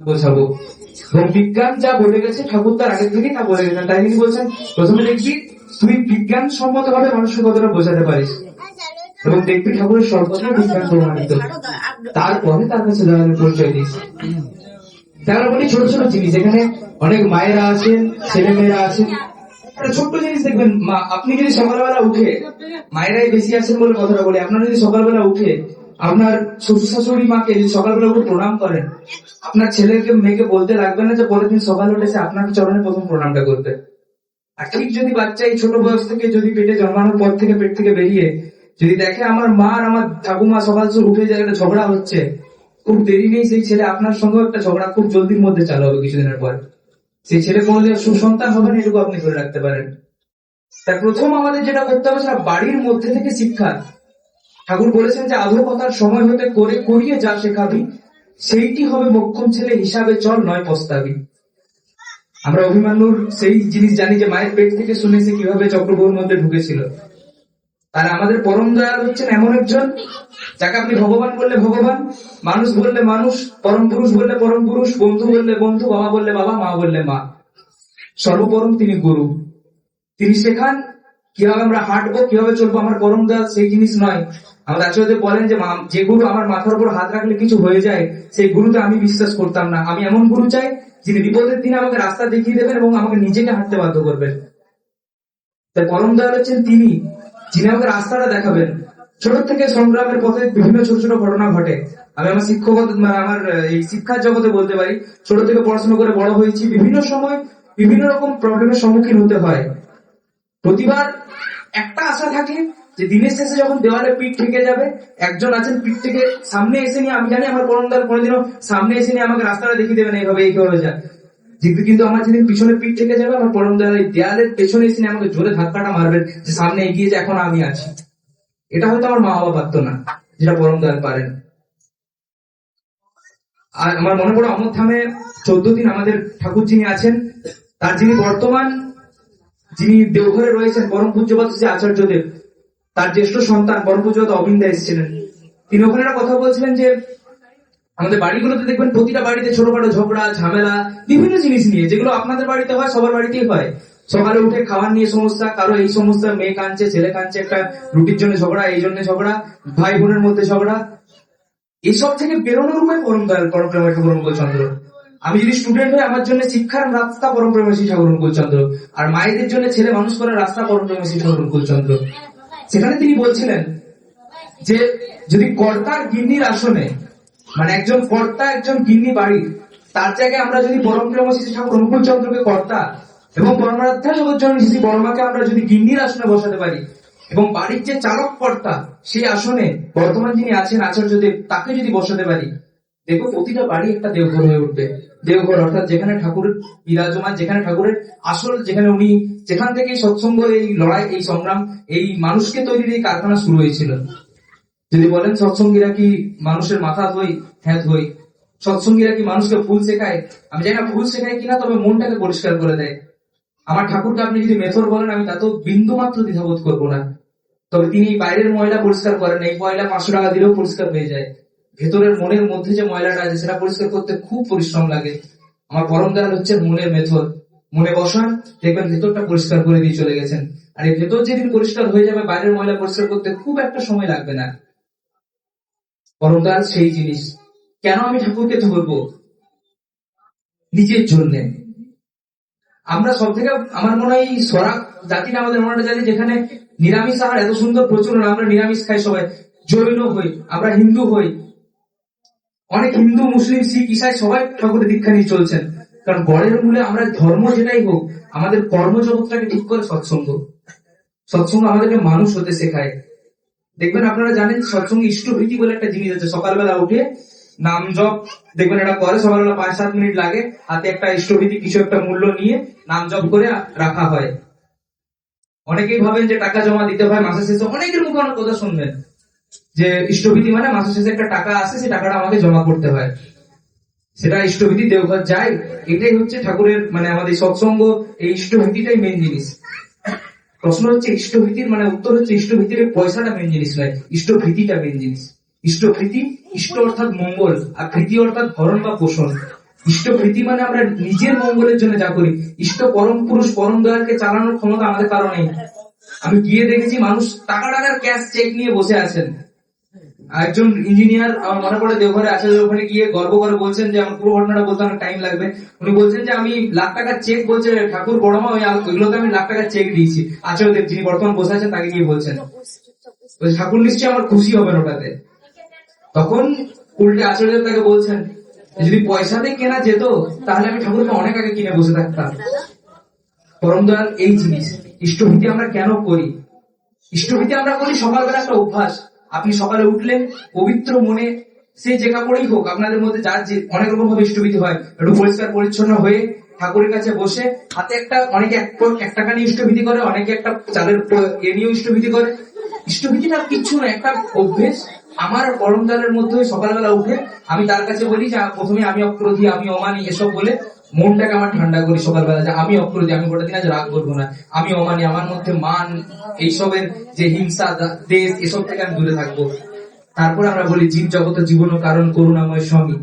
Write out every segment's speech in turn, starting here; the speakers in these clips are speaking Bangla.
বোঝাবো। বিজ্ঞান যা বলে গেছে, ঠাকুর তার আগে থেকেই তা বলে গেছেন তাই তিনি বলছেন, প্রথমে দেখবি, তুই বিজ্ঞান সম্মত ভাবে মানুষকে কতটা বোঝাতে পারিস। এবং দেখবি ঠাকুরের সর্বদা বিজ্ঞান প্রমাণিত। তারপরে তার কাছে দয়ালের পরিচয় দিস। তারা বলি ছোট ছোট জিনিস। এখানে অনেক মায়েরা আছেন ছেলে মেয়েরা আছেন ছোট্ট জিনিস দেখবেন, মা, আপনি যদি সকালবেলা উঠে, মায়েরাই বেশি আছেন বলে কথাটা বলি, আপনারা যদি সকালবেলা উঠে আপনার শ্বশুর শাশুড়ি মাকে সকালবেলা উঠে প্রণাম করেন, আপনার ছেলেকে, মেয়েকে বলতে লাগবে না যে পরের দিন সকালে উঠেছে, আপনাকে চরণে প্রথম প্রণামটা করবে। আর ঠিক যদি বাচ্চা এই ছোট বয়স থেকে যদি পেটে জন্মানোর পর থেকে পেট থেকে বেরিয়ে যদি দেখে আমার মা আর আমার ঠাকুমা সকাল উঠে যায়, একটা ঝগড়া হচ্ছে, খুব দেরি নেই সেই ছেলে আপনার সঙ্গে একটা ঝগড়া খুব জলদির মধ্যে চালু হবে কিছুদিনের পর। সেই ছেলে কোনোদিন সুসন্তান হবে না, এটুকু আপনি ধরে রাখতে পারেন। তার প্রথম আমাদের যেটা করতে হবে সেটা বাড়ির মধ্যে থেকে শিক্ষা। ঠাকুর বলেছেন যে আধুকতার সময় হতে করে করিয়ে যা শেখাবি, সেইটি হবে মক্ষম ছেলে হিসাবে চল, নয় পস্তাবি। আমরা অভিমান্যুর সেই জিনিস জানি যে মায়ের পেট থেকে শুনেছে কীভাবে চক্রবহুর মধ্যে ঢুকেছিল। আর আমাদের পরম দয়াল হচ্ছেন এমন একজন, যাকে আপনি ভগবান বললে ভগবান, মানুষ বললে মানুষ, পরম পুরুষ বললে পরম পুরুষ, বন্ধু বললে বন্ধু, বাবা বললে বাবা, মা বললে মা। সর্বপরম তিনি গুরু। তিনি শেখান, কীভাবে আমরা হাঁটবো, কীভাবে চলবো, আমার পরম দয়াল সেই জিনিস নয়। আমাদের আচার্য বলেন যে যে গুরু আমার মাথার উপর হাত রাখলে কিছু হয়ে যায়, সেই গুরুতে আমি বিশ্বাস করতাম না। আমি এমন গুরু চাই, যিনি বিপদের দিনে আমাকে রাস্তা দেখিয়ে দেবেন এবং আমাকে নিজেকে হাঁটতে বাধ্য করবেন। তাই পরম দয়াল হচ্ছেন তিনি, যিনি আমাকে রাস্তাটা দেখাবেন। ছোট থেকে সংগ্রামের পথে বিভিন্ন ছোট ছোট ঘটনা ঘটে। আমি আমার শিক্ষকতা মানে আমার এই শিক্ষার জগতে বলতে পারি, ছোট থেকে পড়াশোনা করে বড় হয়েছি, বিভিন্ন সময় বিভিন্ন রকম প্রবলেমের সম্মুখীন হতে হয়। প্রতিবার একটা আশা থাকে যে দিনের শেষে যখন দেওয়ালে পিঠ ঠেকে যাবে, একজন আছেন পিঠ থেকে সামনে এসে নিয়ে, আমি জানি আমার পরমদার কোনোদিনও সামনে এসে নিয়ে আমাকে রাস্তাটা দেখিয়ে দেবেন এইভাবে এইভাবে যা কিন্তু কিন্তু আমার যেদিন পিছনে পিঠ থেকে যাবে, আমার পরমদার এই দেয়ালের পেছনে এসে নিয়ে আমাকে জোরে ধাক্কাটা মারবেন যে সামনে এগিয়ে যে, এখন আমি আছি। এটা হয়তো আমার মা বাবা পারতো না, যেটা পরমদার পারেন। আর আমার মনে পড়ে অমর ধামে চোদ্দ দিন আমাদের ঠাকুর যিনি আছেন, তার যিনি বর্তমান যিনি দেওঘরে রয়েছেন, পরম পূজ্যপাত শ্রী আচার্যদেব তার জ্যেষ্ঠ সন্তান পরম পূজ্যপাত অবিন্দা এসেছিলেন। তিনি ওখানে কথা বলছিলেন যে, আমাদের বাড়িগুলোতে দেখবেন প্রতিটা বাড়িতে ছোটখাটো ঝগড়া, ঝামেলা, বিভিন্ন জিনিস নিয়ে, যেগুলো আপনাদের বাড়িতে হয়, সবার বাড়িতেই হয়। সকালে উঠে খাওয়ার নিয়ে সমস্যা, কারও এই সমস্যা, মেয়ে কাঁদছে, ছেলে কাঁদছে, একটা রুটির জন্য ঝগড়া, এই জন্য ঝগড়া ভাই বোনের মধ্যে ঝগড়া। এসব থেকে বেরোনোর উপায় পরম দয়াল পরম প্রেমের ঠাকুর অনুকূলচন্দ্র আমি যদি স্টুডেন্ট হই, আমার জন্য শিক্ষার রাস্তা পরম প্রেমেশী ঠাকুর অনুকূলচন্দ্র আর মায়েদের জন্য ছেলে মানুষ করার রাস্তা পরম প্রেমেশী ঠাকুর অনুকূলচন্দ্র সেখানে তিনি বলছিলেন যে যদি কর্তার গিন্নির আসনে মানে একজন কর্তা, একজন গিন্নি বাড়ির, তার জায়গায় আমরা যদি পরম প্রেমশী ঠাকুর অনুকূলচন্দ্রকে কর্তা এবং পরমারাধ্যা জগৎ জননী শ্রী বর্মাকে আমরা যদি গিন্নির আসনে বসাতে পারি এবং বাড়ির যে চালক কর্তা, সেই আসনে বর্তমান যিনি আছেন আচার্যদেব, তাকে যদি বসাতে পারি দেখো প্রতিটা বাড়ি একটা দেওঘর হয়ে উঠবে। দেওঘর অর্থাৎ যেখানে ঠাকুরের বিরাজমান, যেখানে ঠাকুরের আসল, যেখানে উনি যেখান থেকে সৎসঙ্গ, এই লড়াই, এই সংগ্রাম, এই মানুষকে তৈরির এই কারখানা শুরু হয়েছিল। যদি বলেন সৎসঙ্গীরা কি মানুষের মাথা ধই হ্যাঁ ধই সৎসঙ্গীরা কি মানুষকে ফুল শেখায়? আমি জানি না ফুল শেখায় কিনা, তবে মনটাকে পরিষ্কার করে দেয়। আমার ঠাকুরকে আপনি যদি মেথর বলেন, আমি তাতেও বিন্দু মাত্র দ্বিধাবোধ করব না। তবে তিনি বাইরের ময়লা পরিষ্কার করেন, এই ময়লা পাঁচশো টাকা দিলেও পরিষ্কার হয়ে যায়। ভেতরের মনের মধ্যে যে ময়লাটা আছে, সেটা পরিষ্কার করতে খুব পরিশ্রম লাগে। আমার পরম দয়াল হচ্ছে মনের মেথর। মনে বসান, দেখবেন ভেতরটা পরিষ্কার করে দিয়ে চলে গেছেন। আর এই ভেতর যেদিন পরিষ্কার হয়ে যাবে, বাইরের ময়লা পরিষ্কার করতে খুব একটা সময় লাগবে না। পরম দয়াল সেই জিনিস। কেন আমি ঠাকুরকে ধরবো? নিজের জন্যে। আমরা সব থেকে আমার মনে হয় সরাক জাতিটা আমাদের মনে জাতি যেখানে নিরামিষ আহার এত সুন্দর প্রচলন, আমরা নিরামিষ খাই সবাই। জৈন হই, আমরা হিন্দু হই। অনেক হিন্দু, মুসলিম, শিখ, ইসাই সবাই ঠাকুরের দীক্ষা নিয়ে চলছেন। কারণ গড়ের মূলে আমরা ধর্ম যেটাই হোক, আমাদের কর্মজগৎটাকে ঠিক করে সৎসঙ্গ। সৎসঙ্গ আমাদেরকে মানুষ হতে শেখায়। দেখবেন আপনারা জানেন, সৎসঙ্গে ইষ্টভীতি বলে একটা জিনিস আছে। সকালবেলা উঠে নাম জপ, দেখবেন এটা করে সকালবেলা পাঁচ সাত মিনিট লাগে, হাতে একটা ইষ্টভীতি কিছু একটা মূল্য নিয়ে নাম জপ করে রাখা হয়। অনেকেই ভাবেন যে টাকা জমা দিতে হয়, মাসের শেষে অনেকের মুখে অনেক কথা শুনবেন। যে ইষ্টভীতি মানে মাসের শেষে একটা টাকা আসে, সেই টাকাটা আমাকে জমা করতে হয়। সেটা ইষ্টভীতি দেওঘর যায়, এটাই হচ্ছে ঠাকুরের মানে আমাদের সৎসঙ্গ, এই ইষ্টভীতিটাই মেন জিনিস। প্রশ্ন হচ্ছে, ইষ্টভীতির মানে উত্তর হচ্ছে ইষ্টভীতির পয়সাটা মেন জিনিস নয় ইষ্টভীতিটা মেন জিনিস। ইষ্টভীতি, ইষ্ট অর্থাৎ মঙ্গল, আর ভীতি অর্থাৎ ভরণ বা পোষণ। ইষ্টপ্রীতি মানে আমরা নিজের মঙ্গলের জন্য যা করি। ইষ্ট পরম পুরুষ, পরম দয়ালকে চালানোর ক্ষমতা আমাদের কারও নেই। আমি গিয়ে দেখেছি মানুষ টাকা টাকার ক্যাশ চেক নিয়ে বসে আছেন। একজন ইঞ্জিনিয়ার আমার মনে পড়ে দেওঘরে আছে ওখানে গিয়ে গর্ব করে বলছেন যে, আমার পুরো ঘটনাটা বলতে অনেক টাইম লাগবে। উনি বলছেন যে, আমি লাখ টাকার চেক বলছে, ঠাকুর বড় মা ওইগুলোতে আমি লাখ টাকার চেক দিয়েছি। আচার্যদেব যিনি বর্তমান বসে আছেন, তাকে গিয়ে বলছেন। ঠাকুর নিশ্চয়ই আমার খুশি হবেন ওটাতে। তখন উল্টে আচার্যদেব তাকে বলছেন যদি পয়সাতে কেনা যেত, তাহলে আমি ঠাকুরকে অনেক আগে কিনে বসে থাকতাম। পরম দয়াল এই জিনিস। ইষ্টভীতি আমরা কেন করি? ইষ্টভীতি আমরা করি সকালবেলা একটা অভ্যাস। আপনি সকালে উঠলেন, পবিত্র মনে সে যে কাপড়েই হোক, আপনাদের মধ্যে যার যে অনেক রকম ভাবে ইষ্টভীতি হয়, একটু পরিষ্কার পরিচ্ছন্ন হয়ে ঠাকুরের কাছে বসে, হাতে একটা অনেকে এক টাকা নিয়ে ইষ্টভীতি করে, অনেকে একটা চালের এ নিয়েও ইষ্টভীতি করে। ইষ্টভীতি না, কিচ্ছু না, একটা অভ্যেস। আমার পরম দয়ালের মধ্যে সকালবেলা উঠে আমি তার কাছে বলি যে প্রথমে আমি অক্রোধী আমি অমানি, এসব বলে মনটাকে আমার ঠান্ডা করি সকালবেলা, যে আমি অক্রোধী আমি গোটা দিন আজ রাগ করব না। আমি অমানি, আমার মধ্যে মান, এইসবের যে হিংসা দেশ, এসব থেকে আমি দূরে থাকব। তারপরে আমরা বলি, জীব জগত জীবন কারণ করুণাময় স্বামী।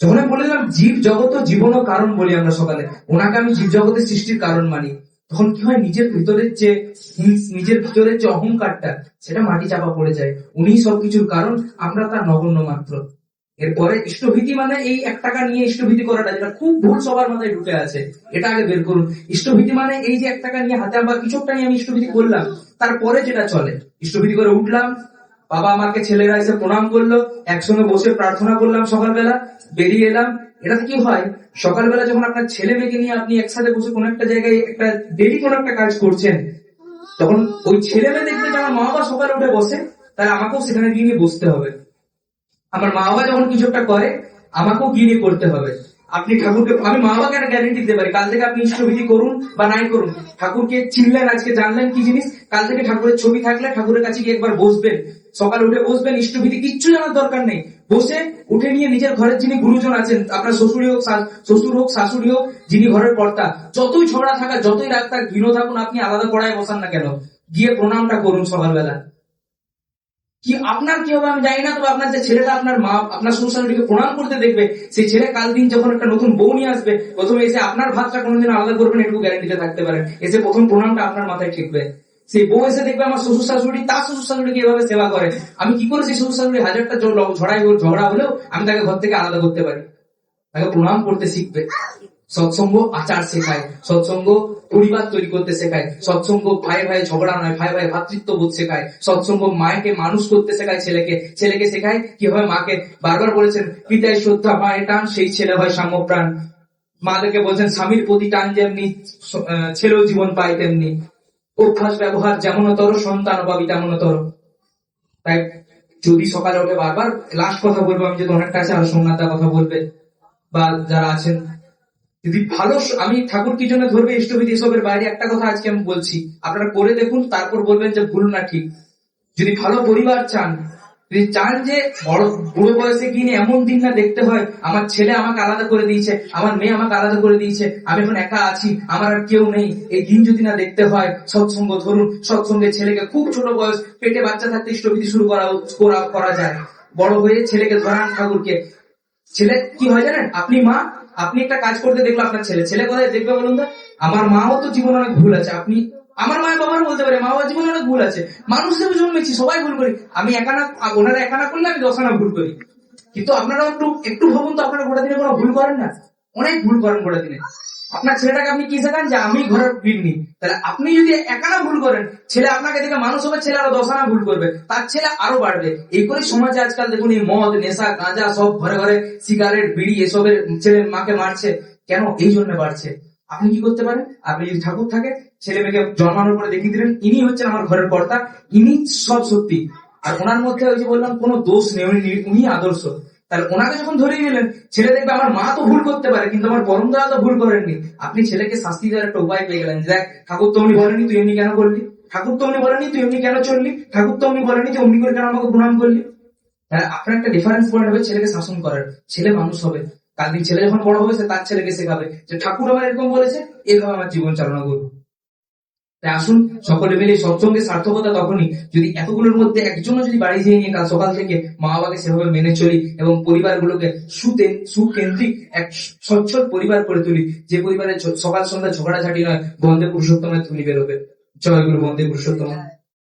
যখন আমি বলে দিলাম জীব জগত জীবন কারণ বলি আমরা সকালে, ওনাকে আমি জীব জগতের সৃষ্টির কারণ মানি। তখন কি হয়, নিজের ভিতরের যে নিজের ভিতরের যে অহংকারটা, সেটা মাটি চাপা পড়ে যায়। উনি সবকিছুর কারণ, আমরা তার নগণ্য মাত্র। এরপরে ইষ্টভীতি মানে এই এক টাকা নিয়ে ইষ্টভীতি করাটা, যেটা খুব ভুল সবার মাথায় ঢুকে আছে, এটা আগে বের করুন। ইষ্টভীতি মানে এই যে এক টাকা নিয়ে হাতে বা কিছু নিয়ে আমি ইষ্টভীতি করলাম, তারপরে যেটা চলে, ইষ্টভীতি করে উঠলাম, বাবা আমাকে ছেলেরা এসে প্রণাম করল, একসঙ্গে বসে প্রার্থনা করলাম সকালবেলা, বেরিয়ে এলাম। এটাতে কি হয়, সকালবেলা যখন আপনার ছেলে মেয়েকে নিয়ে আপনি একসাথে বসে কোনো একটা জায়গায় একটা ডেলি কোনো একটা কাজ করছেন, তখন ওই ছেলে মেয়ে দেখবে যে আমার মা বাবা সকালে উঠে বসে, তাহলে আমাকেও সেখানে গিয়ে বসতে হবে। আমার মা বাবা যখন কিছু একটা করে, আমাকেও গিয়ে করতে হবে। আপনি ঠাকুরকে, আমি মা বাবাকে একটা গ্যারেন্টি দিতে পারি, কাল থেকে আপনি ইষ্টবিধি করুন বা নাই করুন। ঠাকুরকে চিনলেন আজকে, জানলেন কি জিনিস? কাল থেকে ঠাকুরের ছবি থাকলে ঠাকুরের কাছে গিয়ে একবার বসবেন। সকালে উঠে বসবেন ইষ্টবিধি কিচ্ছু জানার দরকার নেই। বসে উঠে নিয়ে নিজের ঘরের যিনি গুরুজন আছেন, আপনার শ্বশুরই হোক শ্বশুর হোক, শাশুড়ি হোক, যিনি ঘরের কর্তা, যতই ঝগড়া থাকা, যতই রাগ থাক থাকুন, আপনি আলাদা পড়ায় বসান না কেন? গিয়ে প্রণামটা করুন সকালবেলা। কি আপনার কি হবে আমি জানি না, তবে আপনার যে ছেলেটা আপনার মা, আপনার শ্বশুর প্রণাম করতে দেখবে, সেই ছেলে কাল দিন যখন একটা নতুন বউ নিয়ে আসবে, প্রথমে এসে আপনার ভাতটা কোনোদিন আলাদা করবেন একটু গ্যারেন্টিতে থাকতে পারেন এসে প্রথম প্রণামটা আপনার মাথায় ঠেকবে। সেই বউ এসে দেখবে আমার শ্বশুর শাশুড়ি তার শ্বশুর শাশুড়িকে এভাবে সেবা করে। আমি কি করে সেই শ্বশুর শাশুড়ি হাজারটা ঝড়াই ঝগড়া হলেও আমি তাকে ঘর থেকে আলাদা করতে পারি। তাকে প্রণাম করতে শিখবে। সৎসঙ্গ আচার শেখায়, সৎসঙ্গ পরিবার তৈরি করতে শেখায়, সৎসঙ্গ ভাই ভাই ঝগড়া নয়, ভাই ভাই ভাতৃত্ববোধ শেখায়, সৎসঙ্গ মাকে মানুষ করতে শেখায় ছেলেকে ছেলেকে শেখায় কীভাবে মাকে বারবার বলেছেন, পিতায় শ্রদ্ধা মায়ের টান, সেই ছেলে হয় সাম্যপ্রাণ। মাদেরকে বলছেন, স্বামীর প্রতি টান যেমনি ছেলেও জীবন পায় তেমনি। অভ্যাস, ব্যবহার যেমনতর, সন্তান পাবি তেমনতর। তাই যদি সকালে উঠে বারবার লাস্ট কথা বলব, আমি যদি অনেকটা আছে, আর সোমনাথদা কথা বলবে, বা যারা আছেন যদি ভালো আমি ঠাকুর কি জন্য ধরবে ইষ্টবিধি এসবের বাইরে একটা কথা আজকে আমি বলছি। আপনারা করে দেখুন, তারপর বলবেন যে ভুল না ঠিক। যদি ভালো পরিবার চান, যদি চান যে বড় বুড়ো বয়সে গিয়ে এমন দিন না দেখতে হয়, আমার ছেলে আমাকে আলাদা করে দিয়েছে, আমার মেয়ে আমাকে আলাদা করে দিয়েছে, আমি এখন একা আছি, আমার আর কেউ নেই, এই দিন যদি না দেখতে হয়, সৎসঙ্গ ধরুন, সৎসঙ্গে ছেলেকে খুব ছোট বয়স, পেটে বাচ্চা থাকতে ইষ্টবিধি শুরু করা করা- করা যায় বড় হয়ে ছেলেকে ধরান ঠাকুরকে। ছেলে কি হয় জানেন? আপনি মা আপনি একটা কাজ করতে দেখল আপনার ছেলে। ছেলে কোথায় দেখবে বলুন তো? আমার মাও তো জীবনে অনেক ভুল আছে। আপনি, আমার মায়ের বাবার বলতে পারে, মা বাবার জীবনে অনেক ভুল আছে। মানুষ হিসেবে জন্মেছি, সবাই ভুল করি। আমি একানা ওনারা একানা করলে আমি দশানা ভুল করি। কিন্তু আপনারা একটু একটু ভাবুন তো, আপনারা গোটা দিনে কোনো ভুল করেন না? অনেক ভুল করেন গোটা দিনে। আপনার ছেলেটাকে আপনি কি শেখান? যে আমি ঘরের গৃহিণী। তাহলে আপনি যদি একানা ভুল করেন, ছেলে আপনাকে দেখে মানুষ হবে, ছেলে আরও দশানা ভুল করবে, তার ছেলে আরও বাড়বে। এই করে সমাজে আজকাল দেখুন, এই মদ, নেশা, গাঁজা সব ঘরে ঘরে, সিগারেট, বিড়ি, এসবের ছেলে মাকে মারছে। কেন? এই জন্য বাড়ছে। আপনি কি করতে পারেন? আপনি যদি ঠাকুর থাকে, ছেলে মেয়েকে জন্মানোর পরে দেখিয়ে দিলেন, ইনি হচ্ছেন আমার ঘরের কর্তা, ইনি সব সত্যি। আর ওনার মধ্যে ওই যে বললাম, কোনো দোষ নেই, উনি আদর্শ। তাহলে ওনাকে যখন ধরিয়ে নিলেন, ছেলে দেখবে আমার মা তো ভুল করতে পারে, কিন্তু আমার পরম দয়া তো ভুল করেননি। আপনি ছেলেকে শাস্তি দেওয়ার একটা উপায় পেয়ে গেলেন দেখ ঠাকুর তো উনি বলেনি তুই এমনি কেন করলি? ঠাকুর তো উনি বলেনি তুই এমনি কেন চললি? ঠাকুর তো উনি বলেনি যে, অমনি করে কেন আমাকে প্রণাম করলি? তাহলে আপনার একটা ডিফারেন্স পয়েন্ট হবে ছেলেকে শাসন করার। ছেলে মানুষ হবে। কাল দিন ছেলে যখন বড় হবে সে তার ছেলেকে শেখাবে যে, ঠাকুর আমার এরকম বলেছে এইভাবে আমার জীবন চালনা করব। তাই আসুন সকলে মিলে সৎসঙ্গে সার্থকতা তখনই যদি এতগুলোর মধ্যে একজনও যদি বাড়ি যেয়ে নিয়ে কাল সকাল থেকে মা বাবাকে সেভাবে মেনে চলি এবং পরিবারগুলোকে সুতে সুকেন্দ্রিক এক সচ্ছল পরিবার করে তুলি, যে পরিবারে সকাল সন্ধ্যা ঝগড়াঝাটি নয়, বন্দে পুরুষোত্তমের তুলি বেরোবে। জয় গুরু, বন্দে পুরুষোত্তম।